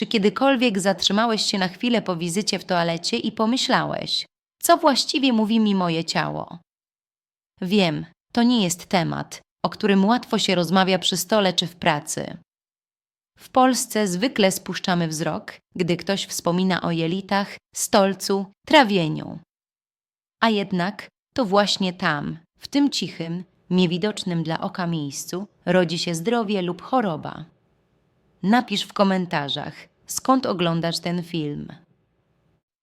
Czy kiedykolwiek zatrzymałeś się na chwilę po wizycie w toalecie i pomyślałeś, co właściwie mówi mi moje ciało? Wiem, to nie jest temat, o którym łatwo się rozmawia przy stole czy w pracy. W Polsce zwykle spuszczamy wzrok, gdy ktoś wspomina o jelitach, stolcu, trawieniu. A jednak to właśnie tam, w tym cichym, niewidocznym dla oka miejscu, rodzi się zdrowie lub choroba. Napisz w komentarzach, skąd oglądasz ten film.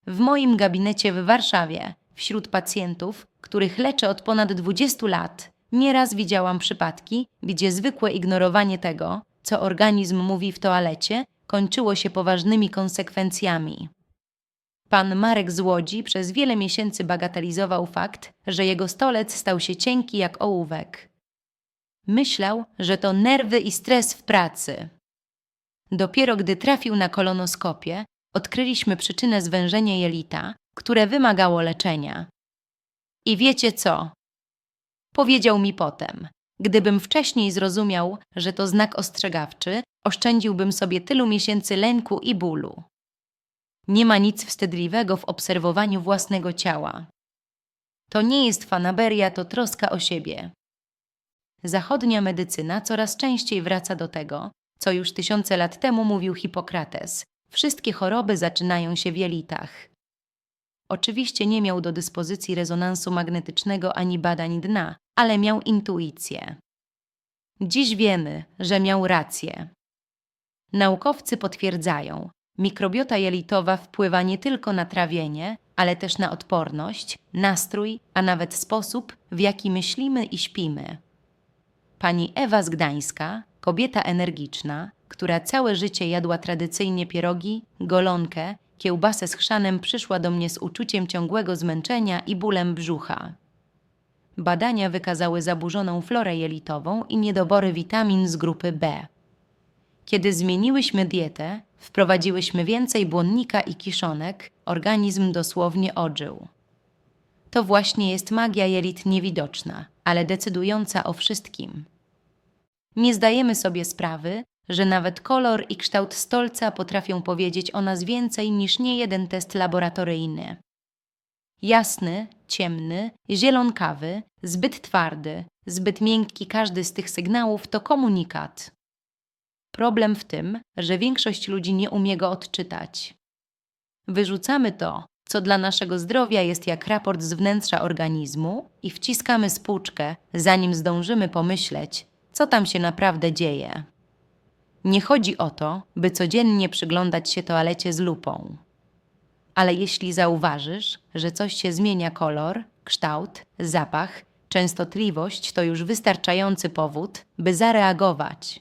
W moim gabinecie w Warszawie, wśród pacjentów, których leczę od ponad 20 lat, nieraz widziałam przypadki, gdzie zwykłe ignorowanie tego, co organizm mówi w toalecie, kończyło się poważnymi konsekwencjami. Pan Marek z Łodzi przez wiele miesięcy bagatelizował fakt, że jego stolec stał się cienki jak ołówek. Myślał, że to nerwy i stres w pracy. Dopiero gdy trafił na kolonoskopię, odkryliśmy przyczynę zwężenia jelita, które wymagało leczenia. I wiecie co? Powiedział mi potem. Gdybym wcześniej zrozumiał, że to znak ostrzegawczy, oszczędziłbym sobie tylu miesięcy lęku i bólu. Nie ma nic wstydliwego w obserwowaniu własnego ciała. To nie jest fanaberia, to troska o siebie. Zachodnia medycyna coraz częściej wraca do tego, co już tysiące lat temu mówił Hipokrates. Wszystkie choroby zaczynają się w jelitach. Oczywiście nie miał do dyspozycji rezonansu magnetycznego ani badań dna, ale miał intuicję. Dziś wiemy, że miał rację. Naukowcy potwierdzają, mikrobiota jelitowa wpływa nie tylko na trawienie, ale też na odporność, nastrój, a nawet sposób, w jaki myślimy i śpimy. Pani Ewa z Gdańska, kobieta energiczna, która całe życie jadła tradycyjnie pierogi, golonkę, kiełbasę z chrzanem, przyszła do mnie z uczuciem ciągłego zmęczenia i bólem brzucha. Badania wykazały zaburzoną florę jelitową i niedobory witamin z grupy B. Kiedy zmieniłyśmy dietę, wprowadziłyśmy więcej błonnika i kiszonek, organizm dosłownie ożył. To właśnie jest magia jelit niewidoczna, ale decydująca o wszystkim. Nie zdajemy sobie sprawy, że nawet kolor i kształt stolca potrafią powiedzieć o nas więcej niż niejeden test laboratoryjny. Jasny, ciemny, zielonkawy, zbyt twardy, zbyt miękki każdy z tych sygnałów to komunikat. Problem w tym, że większość ludzi nie umie go odczytać. Wyrzucamy to, co dla naszego zdrowia jest jak raport z wnętrza organizmu i wciskamy spłuczkę, zanim zdążymy pomyśleć, co tam się naprawdę dzieje. Nie chodzi o to, by codziennie przyglądać się toalecie z lupą. Ale jeśli zauważysz, że coś się zmienia kolor, kształt, zapach, częstotliwość, to już wystarczający powód, by zareagować.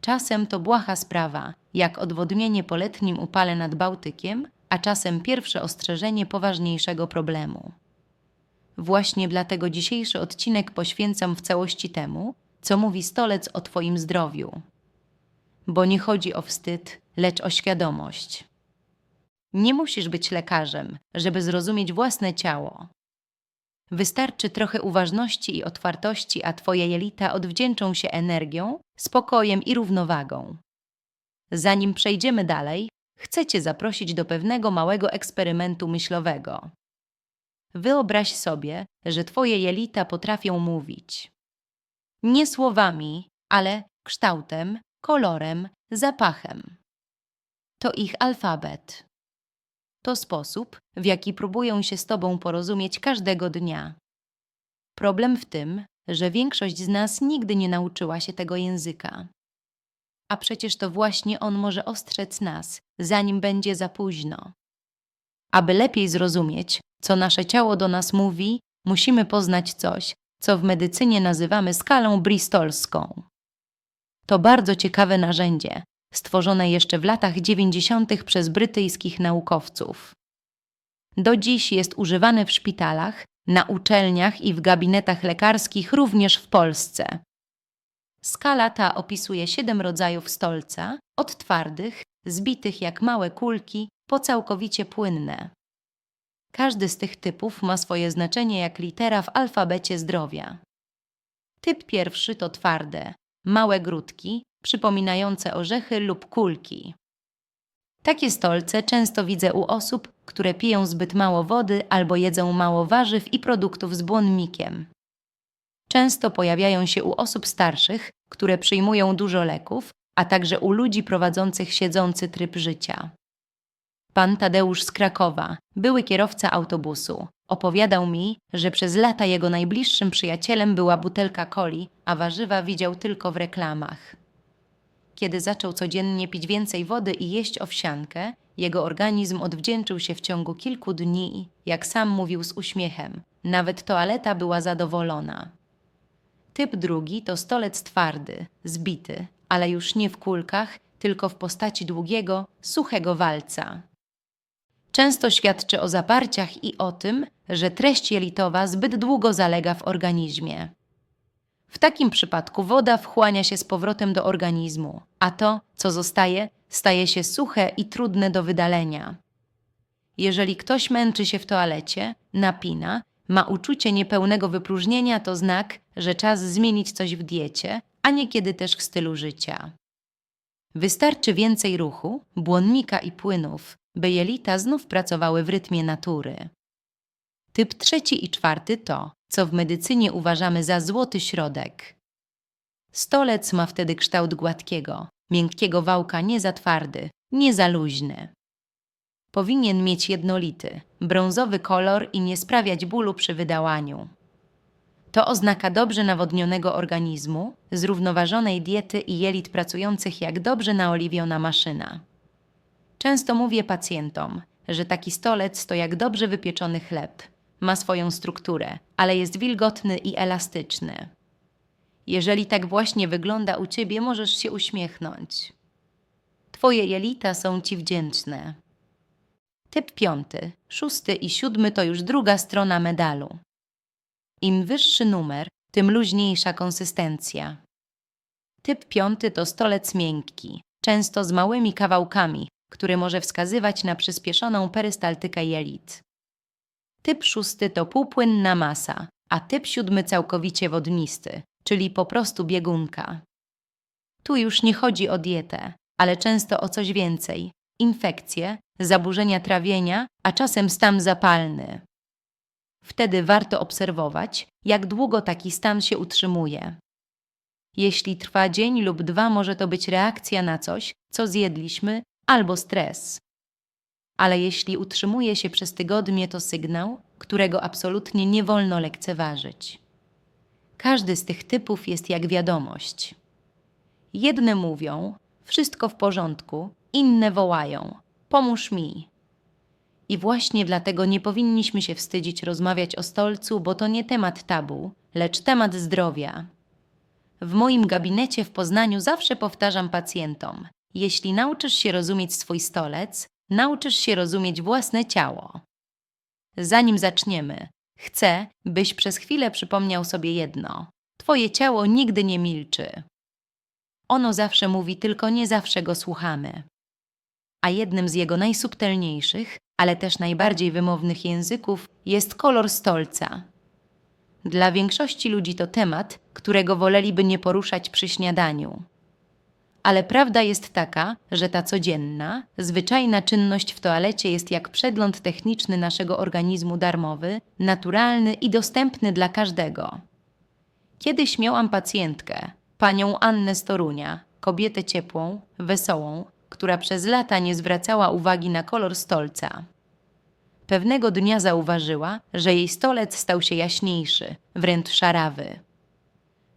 Czasem to błaha sprawa, jak odwodnienie po letnim upale nad Bałtykiem, a czasem pierwsze ostrzeżenie poważniejszego problemu. Właśnie dlatego dzisiejszy odcinek poświęcam w całości temu, co mówi stolec o Twoim zdrowiu. Bo nie chodzi o wstyd, lecz o świadomość. Nie musisz być lekarzem, żeby zrozumieć własne ciało. Wystarczy trochę uważności i otwartości, a Twoje jelita odwdzięczą się energią, spokojem i równowagą. Zanim przejdziemy dalej, chcę Cię zaprosić do pewnego małego eksperymentu myślowego. Wyobraź sobie, że Twoje jelita potrafią mówić. Nie słowami, ale kształtem, kolorem, zapachem. To ich alfabet. To sposób, w jaki próbują się z Tobą porozumieć każdego dnia. Problem w tym, że większość z nas nigdy nie nauczyła się tego języka. A przecież to właśnie on może ostrzec nas, zanim będzie za późno. Aby lepiej zrozumieć, co nasze ciało do nas mówi, musimy poznać coś, co w medycynie nazywamy skalą bristolską. To bardzo ciekawe narzędzie, stworzone jeszcze w latach 90. przez brytyjskich naukowców. Do dziś jest używane w szpitalach, na uczelniach i w gabinetach lekarskich również w Polsce. Skala ta opisuje siedem rodzajów stolca, od twardych, zbitych jak małe kulki, po całkowicie płynne. Każdy z tych typów ma swoje znaczenie jak litera w alfabecie zdrowia. Typ pierwszy to twarde, małe grudki, przypominające orzechy lub kulki. Takie stolce często widzę u osób, które piją zbyt mało wody albo jedzą mało warzyw i produktów z błonnikiem. Często pojawiają się u osób starszych, które przyjmują dużo leków, a także u ludzi prowadzących siedzący tryb życia. Pan Tadeusz z Krakowa, były kierowca autobusu, opowiadał mi, że przez lata jego najbliższym przyjacielem była butelka coli, a warzywa widział tylko w reklamach. Kiedy zaczął codziennie pić więcej wody i jeść owsiankę, jego organizm odwdzięczył się w ciągu kilku dni, jak sam mówił z uśmiechem. Nawet toaleta była zadowolona. Typ drugi to stolec twardy, zbity, ale już nie w kulkach, tylko w postaci długiego, suchego walca. Często świadczy o zaparciach i o tym, że treść jelitowa zbyt długo zalega w organizmie. W takim przypadku woda wchłania się z powrotem do organizmu, a to, co zostaje, staje się suche i trudne do wydalenia. Jeżeli ktoś męczy się w toalecie, napina, ma uczucie niepełnego wypróżnienia, to znak, że czas zmienić coś w diecie, a niekiedy też w stylu życia. Wystarczy więcej ruchu, błonnika i płynów, by jelita znów pracowały w rytmie natury. Typ trzeci i czwarty to, co w medycynie uważamy za złoty środek. Stolec ma wtedy kształt gładkiego, miękkiego wałka nie za twardy, nie za luźny. Powinien mieć jednolity, brązowy kolor i nie sprawiać bólu przy wydałaniu. To oznaka dobrze nawodnionego organizmu, zrównoważonej diety i jelit pracujących jak dobrze naoliwiona maszyna. Często mówię pacjentom, że taki stolec to jak dobrze wypieczony chleb. Ma swoją strukturę, ale jest wilgotny i elastyczny. Jeżeli tak właśnie wygląda u ciebie, możesz się uśmiechnąć. Twoje jelita są ci wdzięczne. Typ piąty, szósty i siódmy to już druga strona medalu. Im wyższy numer, tym luźniejsza konsystencja. Typ piąty to stolec miękki, często z małymi kawałkami, który może wskazywać na przyspieszoną perystaltykę jelit. Typ szósty to półpłynna masa, a typ siódmy całkowicie wodnisty, czyli po prostu biegunka. Tu już nie chodzi o dietę, ale często o coś więcej infekcje, zaburzenia trawienia, a czasem stan zapalny. Wtedy warto obserwować, jak długo taki stan się utrzymuje. Jeśli trwa dzień lub dwa, może to być reakcja na coś, co zjedliśmy, albo stres. Ale jeśli utrzymuje się przez tygodnie, to sygnał, którego absolutnie nie wolno lekceważyć. Każdy z tych typów jest jak wiadomość. Jedne mówią: wszystko w porządku, inne wołają: pomóż mi. I właśnie dlatego nie powinniśmy się wstydzić rozmawiać o stolcu, bo to nie temat tabu, lecz temat zdrowia. W moim gabinecie w Poznaniu zawsze powtarzam pacjentom: jeśli nauczysz się rozumieć swój stolec, nauczysz się rozumieć własne ciało. Zanim zaczniemy, chcę, byś przez chwilę przypomniał sobie jedno: Twoje ciało nigdy nie milczy. Ono zawsze mówi, tylko nie zawsze go słuchamy. A jednym z jego najsubtelniejszych, ale też najbardziej wymownych języków jest kolor stolca. Dla większości ludzi to temat, którego woleliby nie poruszać przy śniadaniu ale prawda jest taka, że ta codzienna, zwyczajna czynność w toalecie jest jak przegląd techniczny naszego organizmu darmowy, naturalny i dostępny dla każdego. Kiedyś miałam pacjentkę, panią Annę Storunia, kobietę ciepłą, wesołą, która przez lata nie zwracała uwagi na kolor stolca. Pewnego dnia zauważyła, że jej stolec stał się jaśniejszy, wręcz szarawy.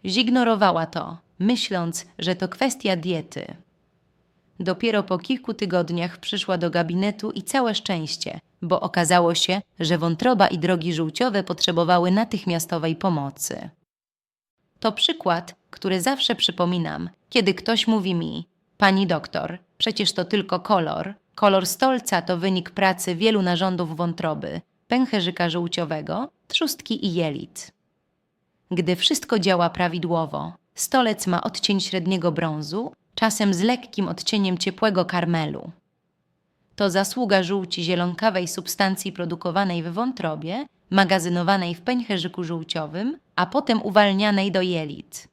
Zignorowała to, myśląc, że to kwestia diety. Dopiero po kilku tygodniach przyszła do gabinetu i całe szczęście, bo okazało się, że wątroba i drogi żółciowe potrzebowały natychmiastowej pomocy. To przykład, który zawsze przypominam, kiedy ktoś mówi mi: Pani doktor, przecież to tylko kolor. Kolor stolca to wynik pracy wielu narządów wątroby, pęcherzyka żółciowego, trzustki i jelit. Gdy wszystko działa prawidłowo, Stolec ma odcień średniego brązu, czasem z lekkim odcieniem ciepłego karmelu. To zasługa żółci zielonkawej substancji produkowanej w wątrobie, magazynowanej w pęcherzyku żółciowym, a potem uwalnianej do jelit.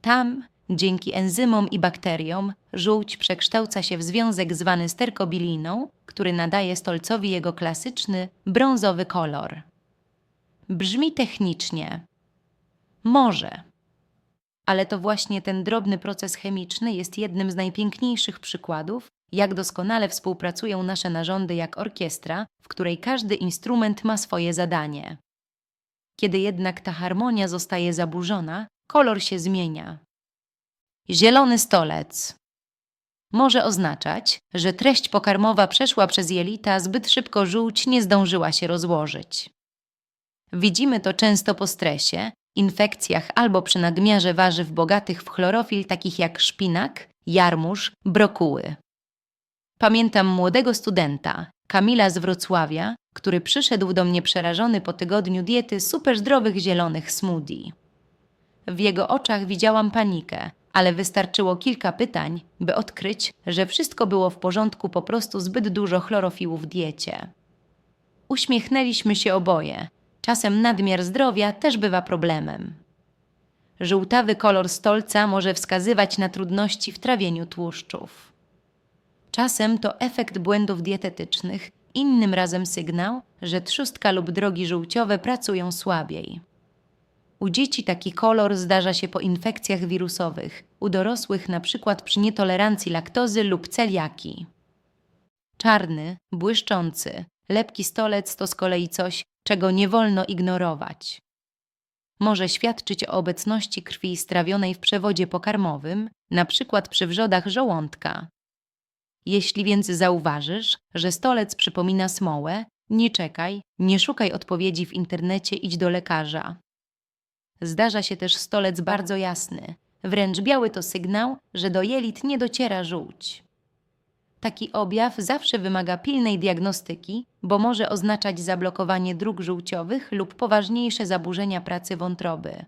Tam, Dzięki enzymom i bakteriom żółć przekształca się w związek zwany sterkobiliną, który nadaje stolcowi jego klasyczny, brązowy kolor. Brzmi technicznie. Może. Ale to właśnie ten drobny proces chemiczny jest jednym z najpiękniejszych przykładów, jak doskonale współpracują nasze narządy jak orkiestra, w której każdy instrument ma swoje zadanie. Kiedy jednak ta harmonia zostaje zaburzona, kolor się zmienia. Zielony stolec może oznaczać, że treść pokarmowa przeszła przez jelita, zbyt szybko żółć nie zdążyła się rozłożyć. Widzimy to często po stresie, infekcjach albo przy nadmiarze warzyw bogatych w chlorofil, takich jak szpinak, jarmuż, brokuły. Pamiętam młodego studenta, Kamila z Wrocławia, który przyszedł do mnie przerażony po tygodniu diety super zdrowych zielonych smoothie. W jego oczach widziałam panikę, ale wystarczyło kilka pytań, by odkryć, że wszystko było w porządku, po prostu zbyt dużo chlorofiłu w diecie. Uśmiechnęliśmy się oboje. Czasem nadmiar zdrowia też bywa problemem. Żółtawy kolor stolca może wskazywać na trudności w trawieniu tłuszczów. Czasem to efekt błędów dietetycznych, innym razem sygnał, że trzustka lub drogi żółciowe pracują słabiej. U dzieci taki kolor zdarza się po infekcjach wirusowych, u dorosłych przykład przy nietolerancji laktozy lub celiaki. Czarny, błyszczący, lepki stolec to z kolei coś, czego nie wolno ignorować. Może świadczyć o obecności krwi strawionej w przewodzie pokarmowym, przykład przy wrzodach żołądka. Jeśli więc zauważysz, że stolec przypomina smołę, nie czekaj, nie szukaj odpowiedzi w internecie, idź do lekarza. Zdarza się też stolec bardzo jasny, wręcz biały to sygnał, że do jelit nie dociera żółć. Taki objaw zawsze wymaga pilnej diagnostyki, bo może oznaczać zablokowanie dróg żółciowych lub poważniejsze zaburzenia pracy wątroby.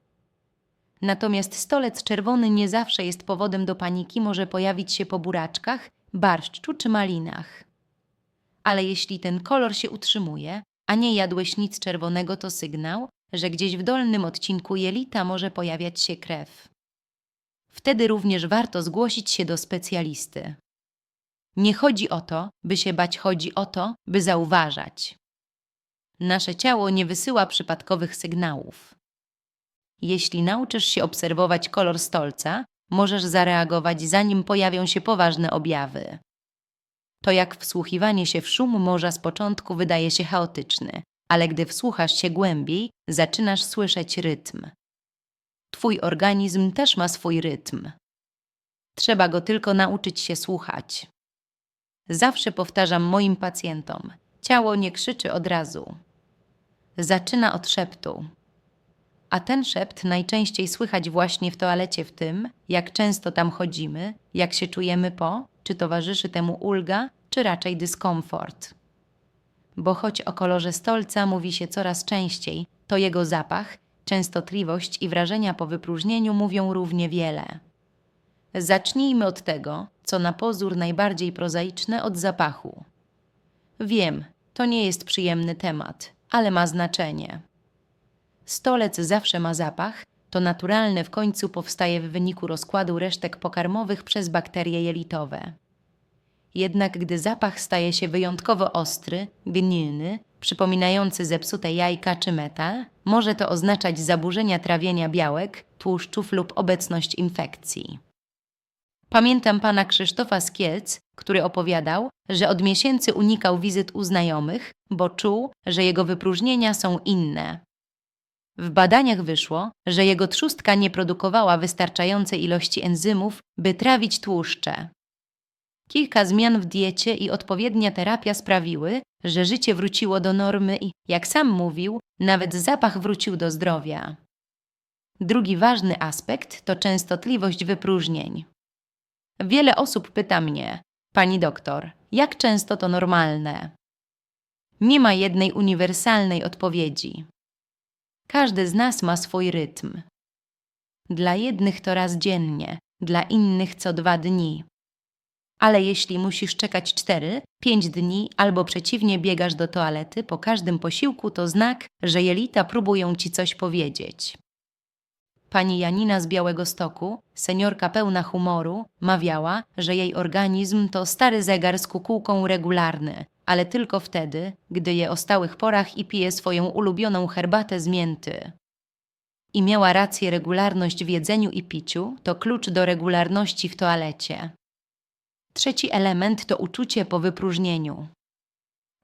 Natomiast stolec czerwony nie zawsze jest powodem do paniki, może pojawić się po buraczkach, barszczu czy malinach. Ale jeśli ten kolor się utrzymuje, a nie jadłeś nic czerwonego, to sygnał, że gdzieś w dolnym odcinku jelita może pojawiać się krew. Wtedy również warto zgłosić się do specjalisty. Nie chodzi o to, by się bać, chodzi o to, by zauważać. Nasze ciało nie wysyła przypadkowych sygnałów. Jeśli nauczysz się obserwować kolor stolca, możesz zareagować zanim pojawią się poważne objawy. To jak wsłuchiwanie się w szum morza z początku wydaje się chaotyczny, ale gdy wsłuchasz się głębiej, zaczynasz słyszeć rytm. Twój organizm też ma swój rytm. Trzeba go tylko nauczyć się słuchać. Zawsze powtarzam moim pacjentom: ciało nie krzyczy od razu. Zaczyna od szeptu. A ten szept najczęściej słychać właśnie w toalecie, w tym, jak często tam chodzimy, jak się czujemy po, czy towarzyszy temu ulga, czy raczej dyskomfort. Bo choć o kolorze stolca mówi się coraz częściej, to jego zapach, częstotliwość i wrażenia po wypróżnieniu mówią równie wiele. Zacznijmy od tego, co na pozór najbardziej prozaiczne od zapachu. Wiem, to nie jest przyjemny temat, ale ma znaczenie. Stolec zawsze ma zapach, to naturalne w końcu powstaje w wyniku rozkładu resztek pokarmowych przez bakterie jelitowe. Jednak gdy zapach staje się wyjątkowo ostry, gnilny, przypominający zepsute jajka czy metal, może to oznaczać zaburzenia trawienia białek, tłuszczów lub obecność infekcji. Pamiętam pana Krzysztofa z Kielc, który opowiadał, że od miesięcy unikał wizyt u znajomych, bo czuł, że jego wypróżnienia są inne. W badaniach wyszło, że jego trzustka nie produkowała wystarczającej ilości enzymów, by trawić tłuszcze. Kilka zmian w diecie i odpowiednia terapia sprawiły, że życie wróciło do normy i, jak sam mówił, nawet zapach wrócił do zdrowia. Drugi ważny aspekt to częstotliwość wypróżnień. Wiele osób pyta mnie, pani doktor, jak często to normalne? Nie ma jednej uniwersalnej odpowiedzi. Każdy z nas ma swój rytm. Dla jednych to raz dziennie, dla innych co dwa dni. Ale jeśli musisz czekać cztery, pięć dni albo przeciwnie biegasz do toalety po każdym posiłku, to znak, że jelita próbują ci coś powiedzieć. Pani Janina z Białego Stoku, seniorka pełna humoru, mawiała, że jej organizm to stary zegar z kukułką regularny, ale tylko wtedy, gdy je o stałych porach i pije swoją ulubioną herbatę z mięty. I miała rację, regularność w jedzeniu i piciu to klucz do regularności w toalecie. Trzeci element to uczucie po wypróżnieniu.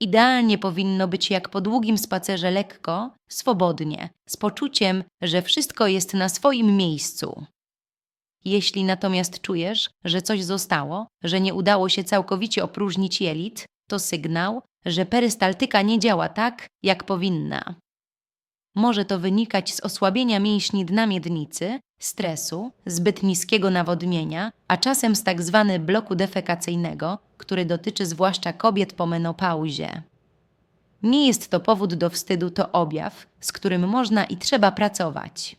Idealnie powinno być jak po długim spacerze lekko, swobodnie, z poczuciem, że wszystko jest na swoim miejscu. Jeśli natomiast czujesz, że coś zostało, że nie udało się całkowicie opróżnić jelit, to sygnał, że perystaltyka nie działa tak, jak powinna. Może to wynikać z osłabienia mięśni dna miednicy, stresu, zbyt niskiego nawodnienia, a czasem z tak zwany bloku defekacyjnego, który dotyczy zwłaszcza kobiet po menopauzie. Nie jest to powód do wstydu, to objaw, z którym można i trzeba pracować.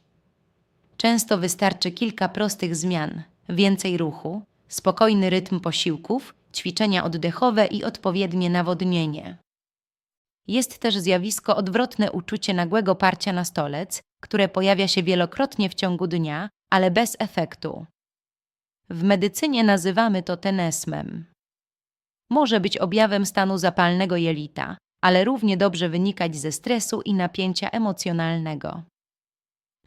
Często wystarczy kilka prostych zmian, więcej ruchu, spokojny rytm posiłków, ćwiczenia oddechowe i odpowiednie nawodnienie. Jest też zjawisko odwrotne uczucie nagłego parcia na stolec, które pojawia się wielokrotnie w ciągu dnia, ale bez efektu. W medycynie nazywamy to tenesmem. Może być objawem stanu zapalnego jelita, ale równie dobrze wynikać ze stresu i napięcia emocjonalnego.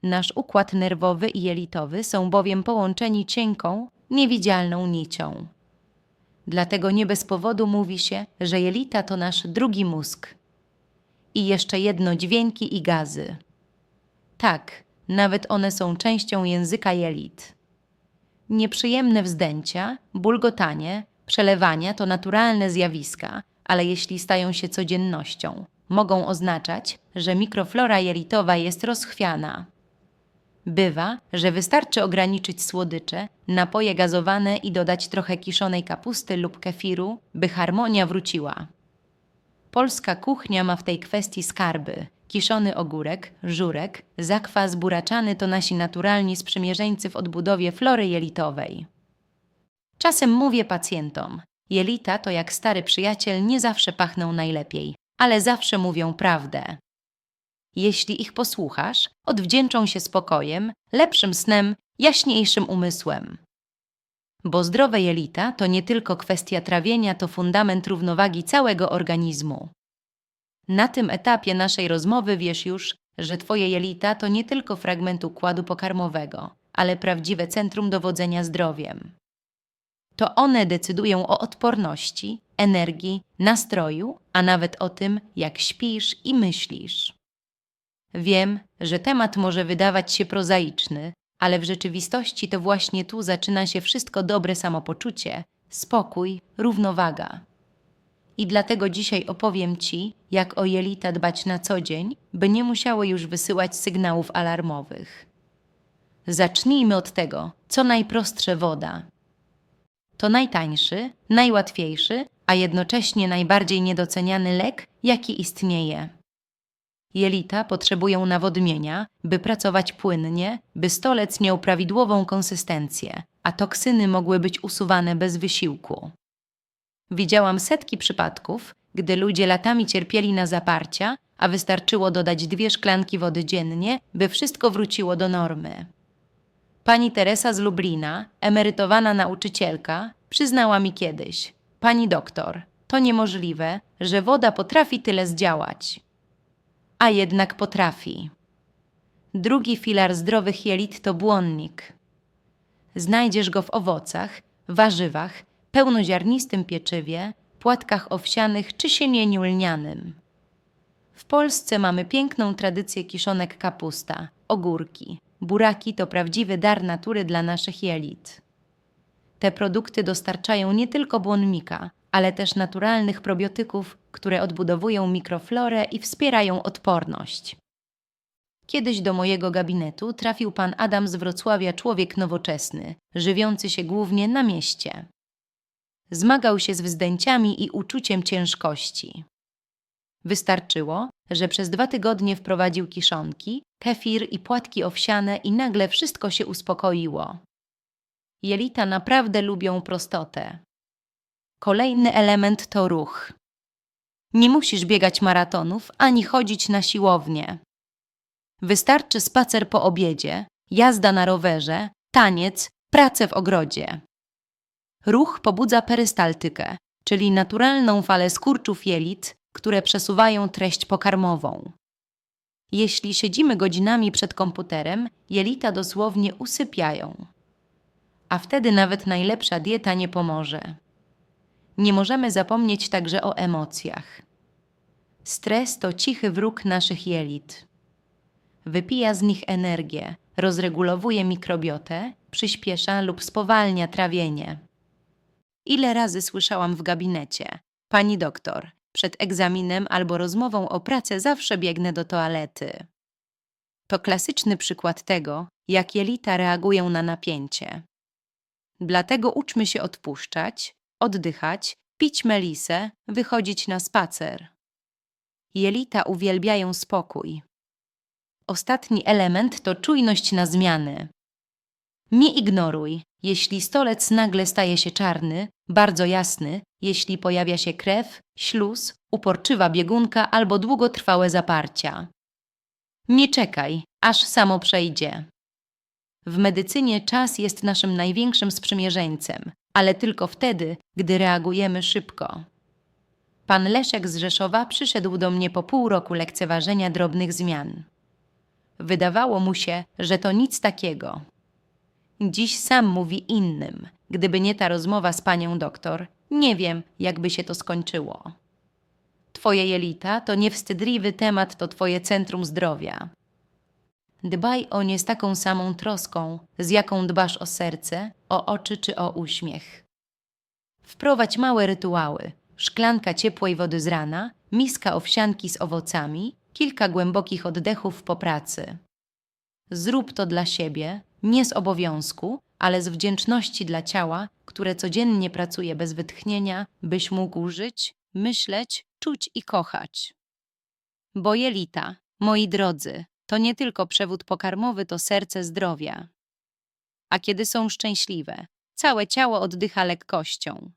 Nasz układ nerwowy i jelitowy są bowiem połączeni cienką, niewidzialną nicią. Dlatego nie bez powodu mówi się, że jelita to nasz drugi mózg. I jeszcze jedno dźwięki i gazy. Tak, nawet one są częścią języka jelit. Nieprzyjemne wzdęcia, bulgotanie, przelewania to naturalne zjawiska, ale jeśli stają się codziennością, mogą oznaczać, że mikroflora jelitowa jest rozchwiana. Bywa, że wystarczy ograniczyć słodycze, napoje gazowane i dodać trochę kiszonej kapusty lub kefiru, by harmonia wróciła. Polska kuchnia ma w tej kwestii skarby. Kiszony ogórek, żurek, zakwas buraczany to nasi naturalni sprzymierzeńcy w odbudowie flory jelitowej. Czasem mówię pacjentom, jelita to jak stary przyjaciel nie zawsze pachną najlepiej, ale zawsze mówią prawdę. Jeśli ich posłuchasz, odwdzięczą się spokojem, lepszym snem, jaśniejszym umysłem. Bo zdrowe jelita to nie tylko kwestia trawienia, to fundament równowagi całego organizmu. Na tym etapie naszej rozmowy wiesz już, że Twoje jelita to nie tylko fragment układu pokarmowego, ale prawdziwe centrum dowodzenia zdrowiem. To one decydują o odporności, energii, nastroju, a nawet o tym, jak śpisz i myślisz. Wiem, że temat może wydawać się prozaiczny, ale w rzeczywistości to właśnie tu zaczyna się wszystko dobre samopoczucie, spokój, równowaga. I dlatego dzisiaj opowiem Ci, jak o jelita dbać na co dzień, by nie musiały już wysyłać sygnałów alarmowych. Zacznijmy od tego, co najprostsze woda. To najtańszy, najłatwiejszy, a jednocześnie najbardziej niedoceniany lek, jaki istnieje. Jelita potrzebują nawodnienia, by pracować płynnie, by stolec miał prawidłową konsystencję, a toksyny mogły być usuwane bez wysiłku. Widziałam setki przypadków, gdy ludzie latami cierpieli na zaparcia, a wystarczyło dodać dwie szklanki wody dziennie, by wszystko wróciło do normy. Pani Teresa z Lublina, emerytowana nauczycielka, przyznała mi kiedyś: Pani doktor, to niemożliwe, że woda potrafi tyle zdziałać. A jednak potrafi. Drugi filar zdrowych jelit to błonnik. Znajdziesz go w owocach, warzywach, pełnoziarnistym pieczywie, płatkach owsianych czy siemieniu lnianym. W Polsce mamy piękną tradycję kiszonek kapusta, ogórki. Buraki to prawdziwy dar natury dla naszych jelit. Te produkty dostarczają nie tylko błonnika, ale też naturalnych probiotyków, które odbudowują mikroflorę i wspierają odporność. Kiedyś do mojego gabinetu trafił pan Adam z Wrocławia, człowiek nowoczesny, żywiący się głównie na mieście. Zmagał się z wzdęciami i uczuciem ciężkości. Wystarczyło, że przez dwa tygodnie wprowadził kiszonki, kefir i płatki owsiane i nagle wszystko się uspokoiło. Jelita naprawdę lubią prostotę. Kolejny element to ruch. Nie musisz biegać maratonów ani chodzić na siłownię. Wystarczy spacer po obiedzie, jazda na rowerze, taniec, pracę w ogrodzie. Ruch pobudza perystaltykę, czyli naturalną falę skurczów jelit, które przesuwają treść pokarmową. Jeśli siedzimy godzinami przed komputerem, jelita dosłownie usypiają. A wtedy nawet najlepsza dieta nie pomoże. Nie możemy zapomnieć także o emocjach. Stres to cichy wróg naszych jelit. Wypija z nich energię, rozregulowuje mikrobiotę, przyspiesza lub spowalnia trawienie. Ile razy słyszałam w gabinecie: Pani doktor, przed egzaminem albo rozmową o pracę zawsze biegnę do toalety. To klasyczny przykład tego, jak jelita reagują na napięcie. Dlatego uczmy się odpuszczać, oddychać, pić melisę, wychodzić na spacer. Jelita uwielbiają spokój. Ostatni element to czujność na zmiany. Nie ignoruj, jeśli stolec nagle staje się czarny, bardzo jasny, jeśli pojawia się krew, śluz, uporczywa biegunka albo długotrwałe zaparcia. Nie czekaj, aż samo przejdzie. W medycynie czas jest naszym największym sprzymierzeńcem, ale tylko wtedy, gdy reagujemy szybko. Pan Leszek z Rzeszowa przyszedł do mnie po pół roku lekceważenia drobnych zmian. Wydawało mu się, że to nic takiego. Dziś sam mówi innym. Gdyby nie ta rozmowa z panią doktor, nie wiem, jakby się to skończyło. Twoje jelita to niewstydliwy temat, to twoje centrum zdrowia. Dbaj o nie z taką samą troską, z jaką dbasz o serce, o oczy czy o uśmiech. Wprowadź małe rytuały: szklanka ciepłej wody z rana, miska owsianki z owocami, kilka głębokich oddechów po pracy. Zrób to dla siebie, nie z obowiązku, ale z wdzięczności dla ciała, które codziennie pracuje bez wytchnienia, byś mógł żyć, myśleć, czuć i kochać. Bo jelita, moi drodzy, to nie tylko przewód pokarmowy, to serce zdrowia. A kiedy są szczęśliwe, całe ciało oddycha lekkością.